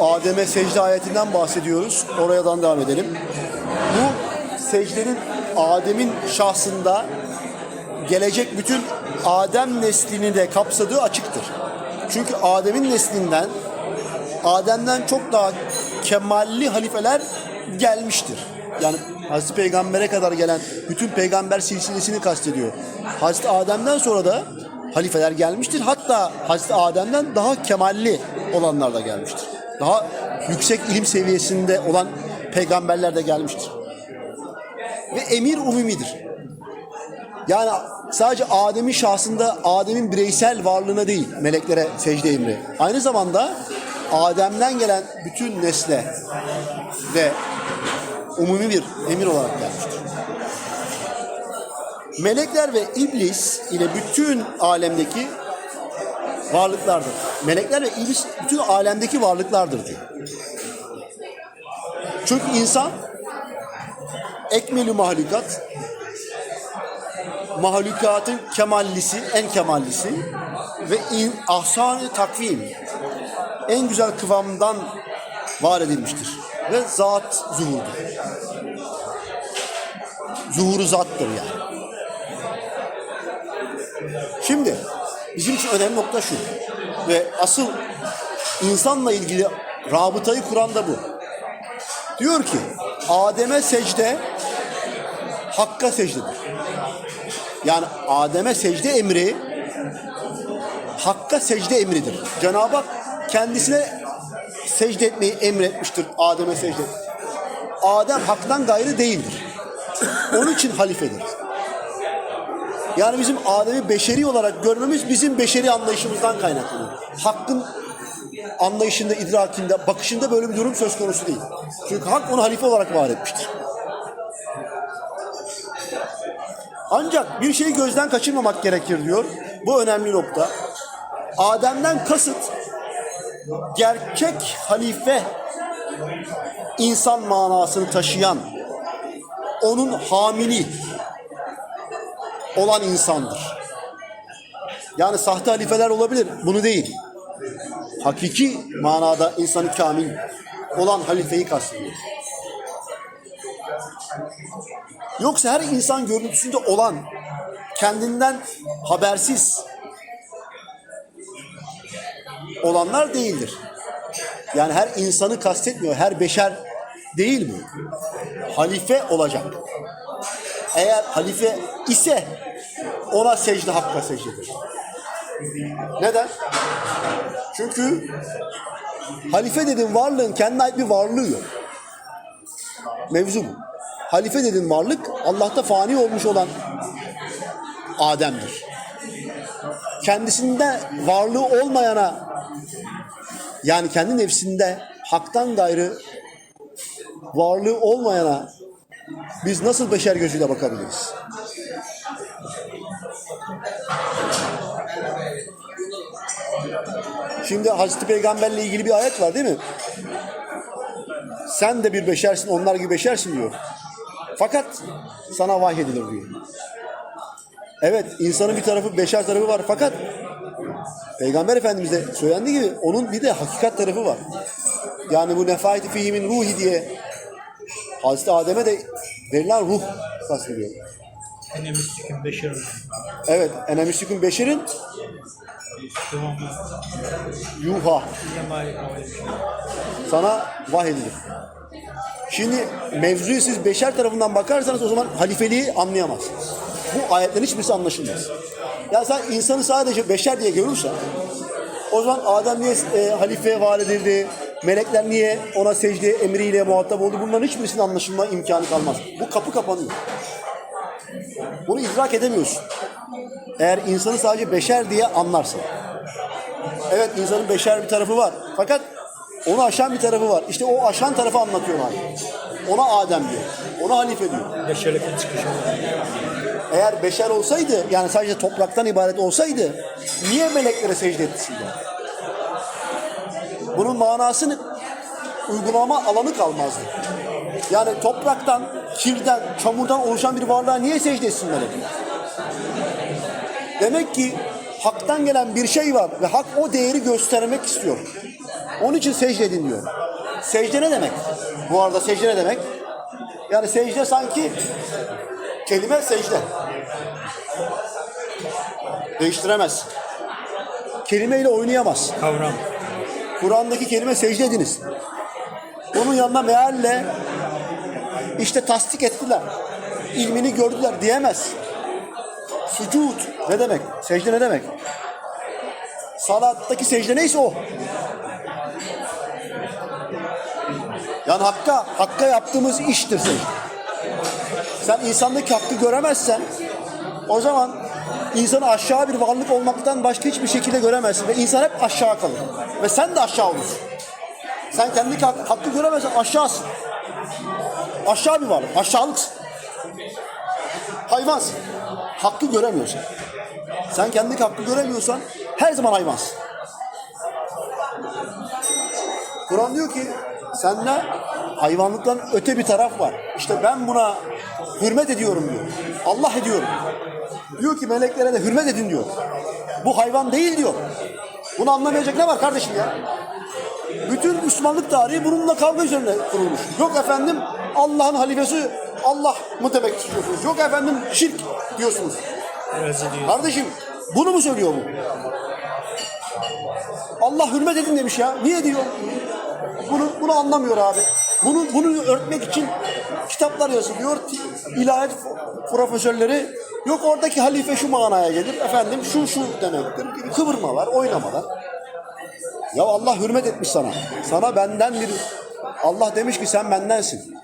Adem'e secde ayetinden bahsediyoruz. Oradan devam edelim. Bu secdenin Adem'in şahsında gelecek bütün Adem neslini de kapsadığı açıktır. Çünkü Adem'in neslinden Adem'den çok daha kemalli halifeler gelmiştir. Yani Hazreti Peygamber'e kadar gelen bütün peygamber silsilesini kastediyor. Hazreti Adem'den sonra da halifeler gelmiştir. Hatta Hazreti Adem'den daha kemalli olanlar da gelmiştir. Daha yüksek ilim seviyesinde olan peygamberler de gelmiştir. Ve emir umumidir. Yani sadece Adem'in şahsında Adem'in bireysel varlığına değil meleklere secde emri. Aynı zamanda Adem'den gelen bütün nesle ve umumi bir emir olarak gelmiştir. Melekler ve iblis ile bütün alemdeki varlıklardır. Melekler ve iblis bütün alemdeki varlıklardır diyor. Çünkü insan ekmelü mahlukat mahlukatın kemallisi, en kemallisi ve in, ahsan takvim en güzel kıvamdan var edilmiştir. Ve zat zuhurdur. Zuhuru zattır yani. Şimdi bizim için önemli nokta şu. Ve asıl insanla ilgili rabıtayı kuran da bu. Diyor ki Adem'e secde Hakk'a secdedir. Yani Adem'e secde emri Hakk'a secde emridir. Cenab-ı Hak kendisine secde etmeyi emretmiştir Adem'e secde. Adem haktan gayrı değildir. Onun için halifedir. Yani bizim Adem'i beşeri olarak görmemiz bizim beşeri anlayışımızdan kaynaklanıyor. Hakkın anlayışında, idrakinde, bakışında böyle bir durum söz konusu değil. Çünkü hak onu halife olarak var etmiştir. Ancak bir şeyi gözden kaçırmamak gerekir diyor. Bu önemli nokta. Adem'den kasıt gerçek halife insan manasını taşıyan onun hamili olan insandır. Yani sahte halifeler olabilir. Bunu değil. Hakiki manada insanı kamil olan halifeyi kastediyor. Yoksa her insan görüntüsünde olan, kendinden habersiz olanlar değildir. Yani her insanı kastetmiyor, her beşer değil mi? Halife olacak. Eğer halife ise ona secde hakka secdedir. Neden? Çünkü halife dediğin varlığın kendine ait bir varlığı yok. Mevzu bu. Halife dediğin varlık Allah'ta fani olmuş olan Adem'dir. Kendisinde varlığı olmayana yani kendi nefsinde haktan gayrı varlığı olmayana biz nasıl beşer gözüyle bakabiliriz? Şimdi Hazreti Peygamberle ilgili bir ayet var değil mi? Sen de bir beşersin, onlar gibi beşersin diyor. Fakat sana vahyedilir diyor. Evet, insanın bir tarafı, beşer tarafı var fakat Peygamber Efendimiz de söylendiği gibi onun bir de hakikat tarafı var. Yani bu nefayeti fihimin ruhi diye Hazreti Adem'e de verilen ruh kastediyor. Ene müslükün beşerim. Evet, enemüsükün beşerin. Yuha sana vahyedilir. Şimdi mevzuyu siz beşer tarafından bakarsanız o zaman halifeliği anlayamazsınız. Bu ayetlerin hiçbirisi anlaşılmaz. Ya sen insanı sadece beşer diye görürsen o zaman Adem niye e, halifeye var edildi? Melekler niye ona secde emriyle muhatap oldu? Bunların hiçbirisinin anlaşılma imkanı kalmaz. Bu kapı kapanıyor. Bunu idrak edemiyorsun. Eğer insanı sadece beşer diye anlarsan. Evet insanın beşer bir tarafı var. Fakat onu aşan bir tarafı var. İşte o aşan tarafı anlatıyor abi. Ona Adem diyor. Ona halife diyor. Beşerlikten çıkışı. Eğer beşer olsaydı yani sadece topraktan ibaret olsaydı niye meleklere secde etsinler? Bunun manasını uygulama alanı kalmazdı. Yani topraktan, kirden, çamurdan oluşan bir varlığa niye secde etsin melekler? Demek ki haktan gelen bir şey var ve hak o değeri göstermek istiyor. Onun için secde edin diyor. Secde ne demek? Bu arada secde ne demek? Yani secde sanki kelime secde. Değiştiremez. Kelimeyle oynayamaz. Kavram. Kur'an'daki kelime secde ediniz. Onun yanına mealle işte tasdik ettiler. ilmini gördüler diyemez. Sucud ne demek? Secde ne demek? Salattaki secde neyse o. Yani hakka, hakka yaptığımız iştir secde. Sen insandaki hakkı göremezsen o zaman insanı aşağı bir varlık olmaktan başka hiçbir şekilde göremezsin. Ve insan hep aşağı kalır. Ve sen de aşağı olursun. Sen kendi hak- hakkı göremezsen aşağısın. Aşağı bir varlık. Aşağılıksın. Hayvansın. Hakkı göremiyorsun. Sen kendi hakkı göremiyorsan her zaman hayvansın. Kur'an diyor ki sende hayvanlıktan öte bir taraf var. İşte ben buna hürmet ediyorum diyor. Allah ediyorum. Diyor ki meleklere de hürmet edin diyor. Bu hayvan değil diyor. Bunu anlamayacak ne var kardeşim ya? Bütün Müslümanlık tarihi bununla kavga üzerine kurulmuş. Yok efendim Allah'ın halifesi Allah mı demek istiyorsunuz? Yok efendim şirk diyorsunuz. Kardeşim bunu mu söylüyor bu? Allah hürmet edin demiş ya. Niye diyor? Bunu bunu anlamıyor abi. Bunu bunu örtmek için kitaplar yazılıyor. İlahiyat profesörleri yok oradaki halife şu manaya gelir. Efendim şu şu demektir. kıvırmalar, oynamalar. Ya Allah hürmet etmiş sana. Sana benden bir Allah demiş ki sen bendensin.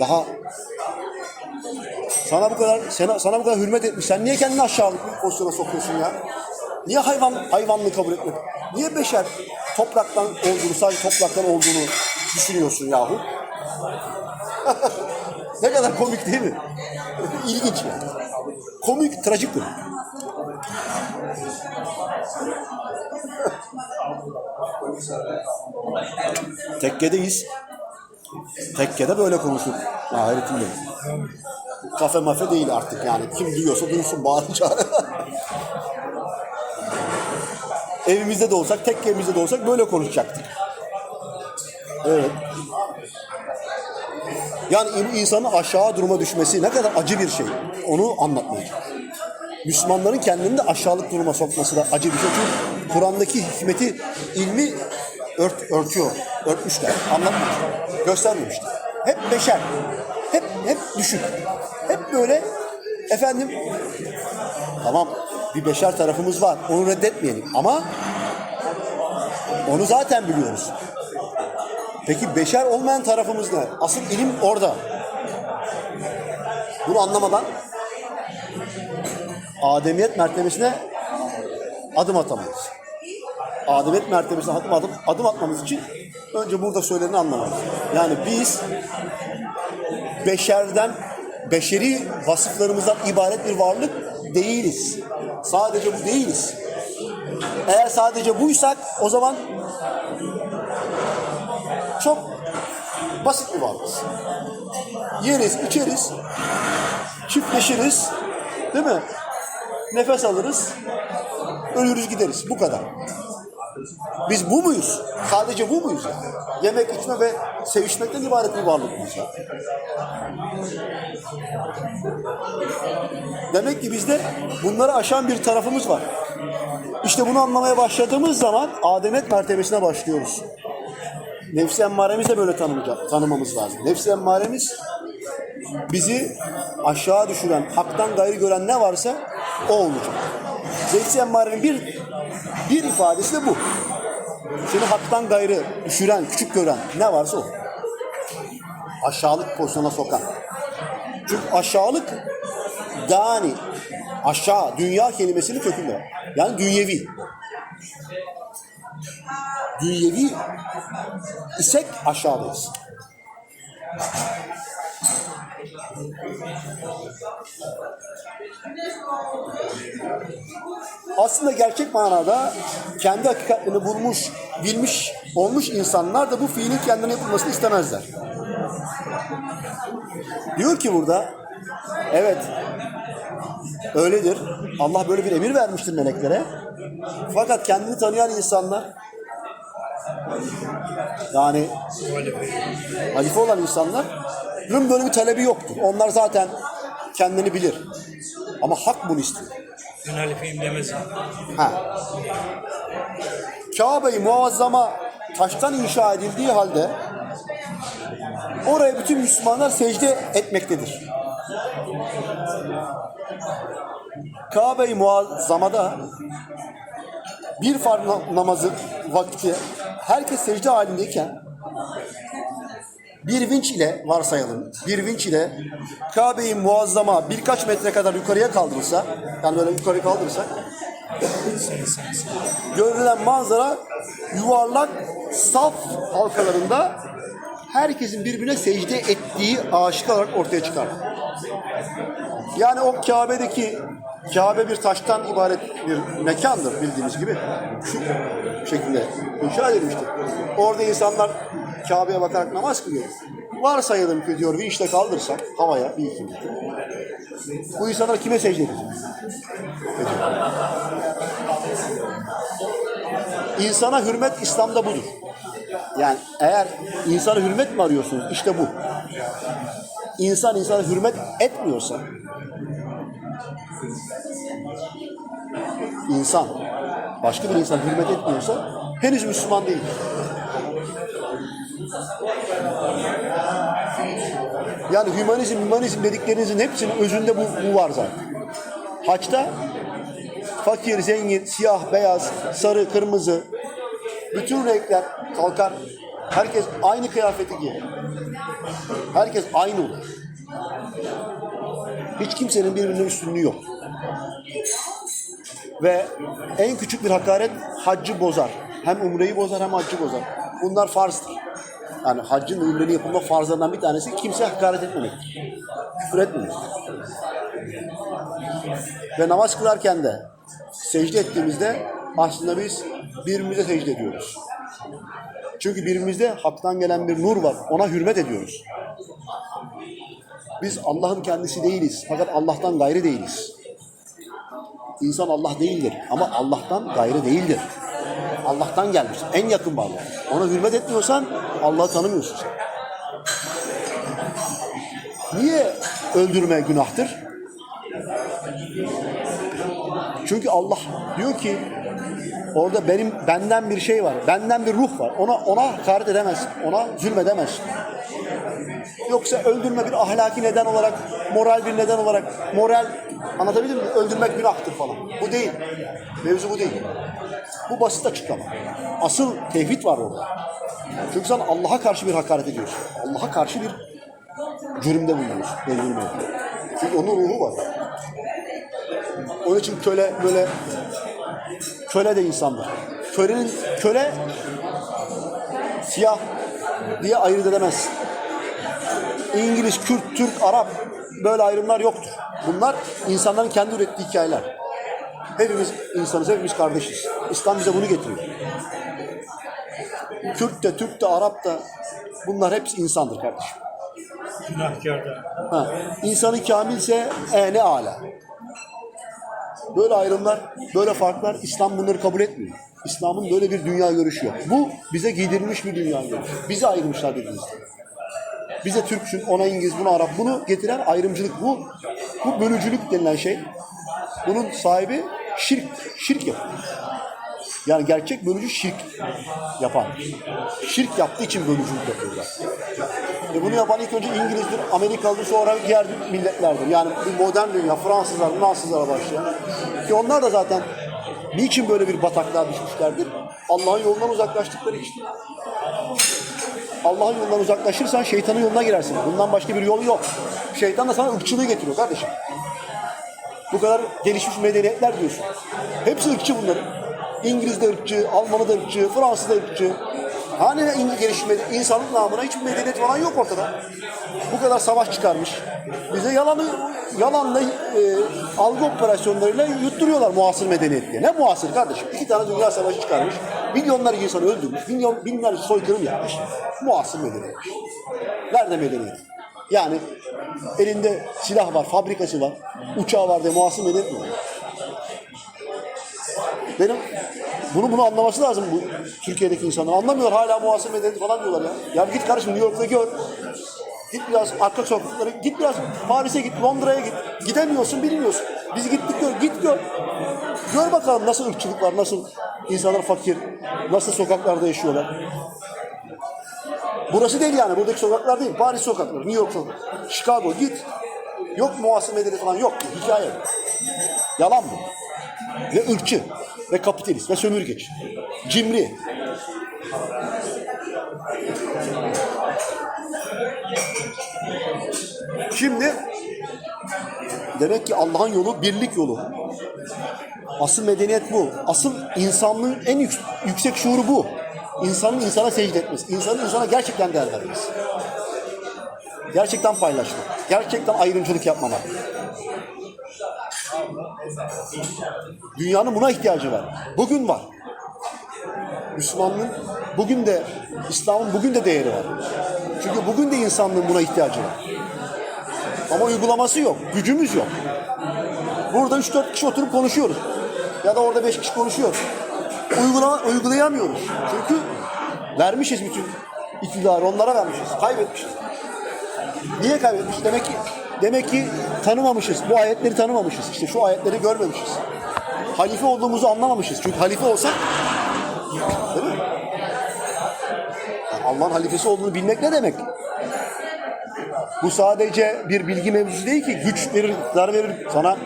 Daha sana bu kadar sana, sana bu kadar hürmet etmiş. Sen niye kendini aşağılık bir pozisyona sokuyorsun ya? Niye hayvan hayvanlığı kabul etmek? Niye beşer topraktan olduğunu, sadece topraktan olduğunu düşünüyorsun yahu? ne kadar komik değil mi? İlginç yani. Komik, trajik bu. Tekkedeyiz. Tekkede böyle konuşur. Ahiretin benim. Kafe mafe değil artık yani. Kim duyuyorsa duysun bağırın çağırın. Evimizde de olsak, tek evimizde de olsak böyle konuşacaktık. Evet. Yani in- insanın aşağı duruma düşmesi ne kadar acı bir şey. Onu anlatmaya çalışıyorum. Müslümanların kendini de aşağılık duruma sokması da acı bir şey. Çünkü Kur'an'daki hikmeti, ilmi ört, örtüyor. Örtmüşler. Anlatmamışlar. Göstermemişler. Hep beşer. Hep, hep düşük. Hep böyle efendim tamam bir beşer tarafımız var. Onu reddetmeyelim. Ama onu zaten biliyoruz. Peki beşer olmayan tarafımız ne? Asıl ilim orada. Bunu anlamadan Ademiyet mertebesine adım atamayız. Ademiyet mertebesine adım, adım, adım atmamız için önce burada söyleneni anlamalıyız. Yani biz beşerden, beşeri vasıflarımızdan ibaret bir varlık değiliz. Sadece bu değiliz. Eğer sadece buysak o zaman çok basit bir varlığız. Yeriz, içeriz, çiftleşiriz, değil mi? Nefes alırız, ölürüz gideriz. Bu kadar. Biz bu muyuz? Sadece bu muyuz? Yani? Yemek, içme ve sevişmekten ibaret bir varlık mıyız? ya? Demek ki bizde bunları aşan bir tarafımız var. İşte bunu anlamaya başladığımız zaman ademet mertebesine başlıyoruz. Nefsi emmaremizi de böyle tanımayacak, tanımamız lazım. Nefsi emmaremiz bizi aşağı düşüren, haktan gayrı gören ne varsa o olacak. Nefsi emmarenin bir, bir ifadesi de bu. Seni haktan gayrı düşüren, küçük gören ne varsa o. Aşağılık pozisyona sokan. Çünkü aşağılık yani aşağı, dünya kelimesinin kökünde var. Yani dünyevi. Dünyevi isek aşağıdayız. Aslında gerçek manada kendi hakikatlerini bulmuş, bilmiş, olmuş insanlar da bu fiilin kendine yapılmasını istemezler. Diyor ki burada, evet öyledir. Allah böyle bir emir vermiştir meleklere. Fakat kendini tanıyan insanlar Yani halife olan insanların böyle bir talebi yoktur. Onlar zaten kendini bilir. Ama hak bunu istiyor. Ben halifeyim demez. Ha. Kabe-i Muazzama taştan inşa edildiği halde oraya bütün Müslümanlar secde etmektedir. Kabe-i Muazzama'da bir farz na- namazı vakti herkes secde halindeyken bir vinç ile varsayalım, bir vinç ile Kabe-i Muazzama birkaç metre kadar yukarıya kaldırılsa, yani böyle yukarı kaldırırsak, görülen manzara yuvarlak saf halkalarında herkesin birbirine secde ettiği aşık olarak ortaya çıkar. Yani o Kabe'deki Kabe bir taştan ibaret bir mekandır bildiğimiz gibi. Şu şekilde inşa edilmiştir. Orada insanlar Kabe'ye bakarak namaz kılıyor. Varsayalım ki diyor bir işte kaldırsak havaya bir iki metre. Bu insanlar kime secde edecek? İnsana hürmet İslam'da budur. Yani eğer insana hürmet mi arıyorsunuz? İşte bu. İnsan insana hürmet etmiyorsa insan başka bir insan hürmet etmiyorsa henüz Müslüman değil. Yani hümanizm, hümanizm dediklerinizin hepsinin özünde bu, bu var zaten. Haçta fakir, zengin, siyah, beyaz, sarı, kırmızı bütün renkler kalkar. Herkes aynı kıyafeti giyer. Herkes aynı olur. Hiç kimsenin birbirinin üstünlüğü yok. Ve en küçük bir hakaret haccı bozar. Hem umreyi bozar hem haccı bozar. Bunlar farzdır. Yani haccın umrenin yapılma farzlarından bir tanesi kimse hakaret etmemektir. Küfür etmemektir. Ve namaz kılarken de secde ettiğimizde aslında biz birbirimize secde ediyoruz. Çünkü birbirimizde haktan gelen bir nur var. Ona hürmet ediyoruz. Biz Allah'ın kendisi değiliz. Fakat Allah'tan gayrı değiliz. İnsan Allah değildir. Ama Allah'tan gayrı değildir. Allah'tan gelmiş. En yakın bağlı. Ona hürmet etmiyorsan Allah'ı tanımıyorsun sen. Niye öldürme günahtır? Çünkü Allah diyor ki orada benim benden bir şey var. Benden bir ruh var. Ona ona hakaret edemezsin. Ona zulmedemezsin. Yoksa öldürme bir ahlaki neden olarak, moral bir neden olarak, moral anlatabildim mi? Öldürmek günahtır falan. Bu değil. Mevzu bu değil. Bu basit açıklama. Asıl tevhid var orada. Çünkü sen Allah'a karşı bir hakaret ediyorsun. Allah'a karşı bir cürümde bulunuyorsun. Öldürme. Çünkü onun ruhu var. Onun için köle böyle köle de insandır. Kölenin köle siyah diye ayırt edemezsin. İngiliz, Kürt, Türk, Arap böyle ayrımlar yoktur. Bunlar insanların kendi ürettiği hikayeler. Hepimiz insanız, hepimiz kardeşiz. İslam bize bunu getiriyor. Kürt de, Türk de, Arap da bunlar hepsi insandır kardeşim. Ha, insanı kamilse e ne ala. Böyle ayrımlar, böyle farklar İslam bunları kabul etmiyor. İslam'ın böyle bir dünya görüşü yok. Bu bize giydirilmiş bir dünya görüşü. Bizi ayırmışlar birbirimizden. Bize Türksün, ona İngiliz, buna Arap. Bunu getiren ayrımcılık bu. Bu bölücülük denilen şey. Bunun sahibi şirk, şirk yapıyor. Yani gerçek bölücü şirk yapan. Şirk yaptığı için bölücülük yapıyorlar. E bunu yapan ilk önce İngilizdir, Amerikalıdır, sonra diğer milletlerdir. Yani bir modern dünya, Fransızlar, Fransızlara başlayan. Ki onlar da zaten niçin böyle bir bataklığa düşmüşlerdir? Allah'ın yolundan uzaklaştıkları için. Allah'ın yolundan uzaklaşırsan şeytanın yoluna girersin. Bundan başka bir yol yok. Şeytan da sana ırkçılığı getiriyor kardeşim. Bu kadar gelişmiş medeniyetler diyorsun. Hepsi ırkçı bunların. İngiliz de ırkçı, Almanı da ırkçı, Fransız da ırkçı. Hani gelişmiş insanlık namına hiçbir medeniyet falan yok ortada. Bu kadar savaş çıkarmış. Bize yalanı, yalanla e, algı operasyonlarıyla yutturuyorlar muasır medeniyet. Ne muasır kardeşim? İki tane dünya savaşı çıkarmış. Milyonlarca insanı öldürmüş. Milyon, binlerce soykırım yapmış. Muasır medeniyet. Nerede medeniyet? Yani elinde silah var, fabrikası var, uçağı var diye muasır medeniyet mi? Benim Bunu bunu anlaması lazım bu Türkiye'deki insanlar. Anlamıyorlar hala muhasebe medeniyeti falan diyorlar ya. Ya git kardeşim New York'ta gör. Git biraz arka sokaklara, git biraz Paris'e git, Londra'ya git. Gidemiyorsun, bilmiyorsun. Biz gittik gör, git gör. Gör bakalım nasıl ırkçılık var, nasıl insanlar fakir, nasıl sokaklarda yaşıyorlar. Burası değil yani, buradaki sokaklar değil. Paris sokakları, New York sokakları, Chicago git. Yok muhasebe medeniyeti falan yok. Hikaye. Yalan bu. Ve ırkçı, ve kapitalist, ve sömürgeç. Cimri. Şimdi demek ki Allah'ın yolu birlik yolu. Asıl medeniyet bu. Asıl insanlığın en yük- yüksek şuuru bu. İnsanın insana secde etmesi. İnsanın insana gerçekten değer vermesi. Gerçekten paylaşmak. Gerçekten ayrımcılık yapmamak. Dünyanın buna ihtiyacı var. Bugün var. Müslümanlığın bugün de, İslam'ın bugün de değeri var. Çünkü bugün de insanlığın buna ihtiyacı var. Ama uygulaması yok. Gücümüz yok. Burada 3-4 kişi oturup konuşuyoruz. Ya da orada 5 kişi konuşuyor. Uygula, uygulayamıyoruz. Çünkü vermişiz bütün iktidarı onlara vermişiz. Kaybetmişiz. Niye kaybetmişiz? Demek ki demek ki tanımamışız. Bu ayetleri tanımamışız. İşte şu ayetleri görmemişiz. Halife olduğumuzu anlamamışız. Çünkü halife olsak değil mi? Yani Allah'ın halifesi olduğunu bilmek ne demek? Bu sadece bir bilgi mevzusu değil ki güç verir, iktidar verir sana.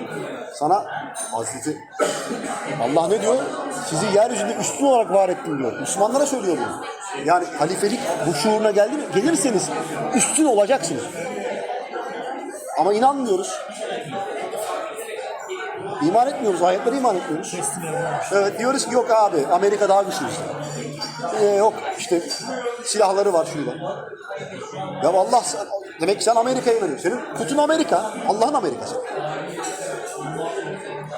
Sana Hazreti Allah ne diyor? Sizi yeryüzünde üstün olarak var ettim diyor. Müslümanlara söylüyor bunu. Yani halifelik bu şuuruna geldi mi? Gelirseniz üstün olacaksınız. Ama inanmıyoruz. İman etmiyoruz, ayetlere iman etmiyoruz. Evet diyoruz ki yok abi Amerika daha güçlü. Ee, yok işte silahları var şurada. Ya Allah sen, demek ki sen Amerika'ya inanıyorsun. Senin kutun Amerika. Allah'ın Amerikası.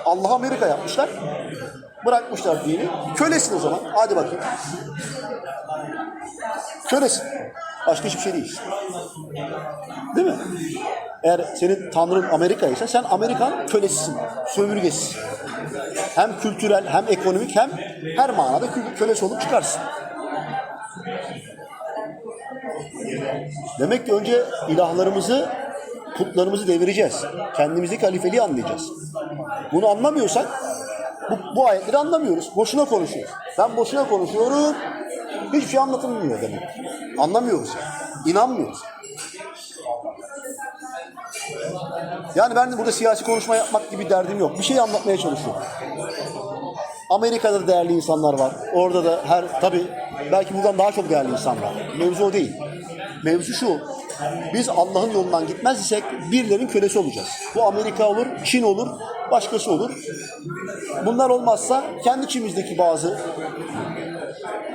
Allah Amerika yapmışlar. Bırakmışlar dini. Kölesin o zaman. Hadi bakayım. Kölesin. Başka hiçbir şey değil. Değil mi? Eğer senin tanrın Amerika ise sen Amerikan kölesisin. Sömürgesisin. Hem kültürel hem ekonomik hem her manada kö- kölesi olup çıkarsın. Demek ki önce ilahlarımızı, putlarımızı devireceğiz. Kendimizdeki halifeliği anlayacağız. Bunu anlamıyorsak bu, bu ayetleri anlamıyoruz. Boşuna konuşuyoruz. Ben boşuna konuşuyorum. Hiçbir şey anlatılmıyor demek. Anlamıyoruz yani. İnanmıyoruz. Yani ben burada siyasi konuşma yapmak gibi derdim yok. Bir şey anlatmaya çalışıyorum. Amerika'da da değerli insanlar var. Orada da her tabii belki buradan daha çok değerli insanlar. Mevzu o değil. Mevzu şu. Biz Allah'ın yolundan gitmez isek birilerinin kölesi olacağız. Bu Amerika olur, Çin olur, başkası olur. Bunlar olmazsa kendi içimizdeki bazı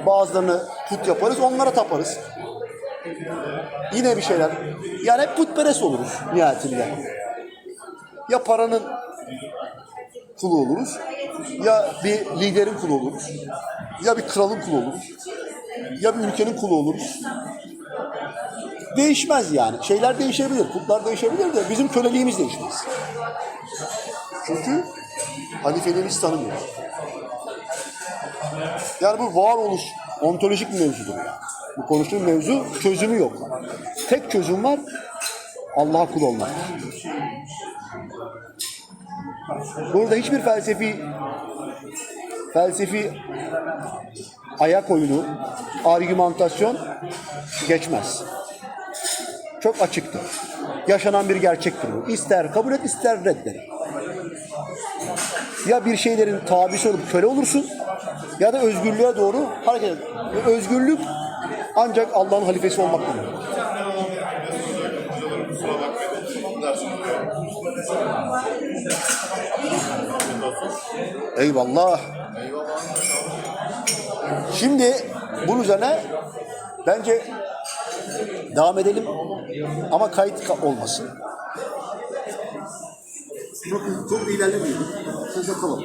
bazılarını put yaparız, onlara taparız. Yine bir şeyler. Yani hep putperest oluruz nihayetinde. Ya paranın kulu oluruz, ya bir liderin kulu oluruz, ya bir kralın kulu oluruz, ya bir ülkenin kulu oluruz. Değişmez yani. Şeyler değişebilir, putlar değişebilir de bizim köleliğimiz değişmez. Çünkü halifeliğimizi tanımıyoruz. Yani bu varoluş, ontolojik bir mevzudur. Bu konuştuğum mevzu çözümü yok. Tek çözüm var, Allah'a kul olmak. Burada hiçbir felsefi felsefi ayak oyunu, argümantasyon geçmez. Çok açıktır. Yaşanan bir gerçektir bu. İster kabul et, ister reddet. Ya bir şeylerin tabisi olup köle olursun ya da özgürlüğe doğru hareket et. Özgürlük ancak Allah'ın halifesi olmak demek. Eyvallah. Şimdi bunun üzerine bence devam edelim ama kayıt ka- olmasın. Çok, çok ilerlemeyelim. Sözde kalalım.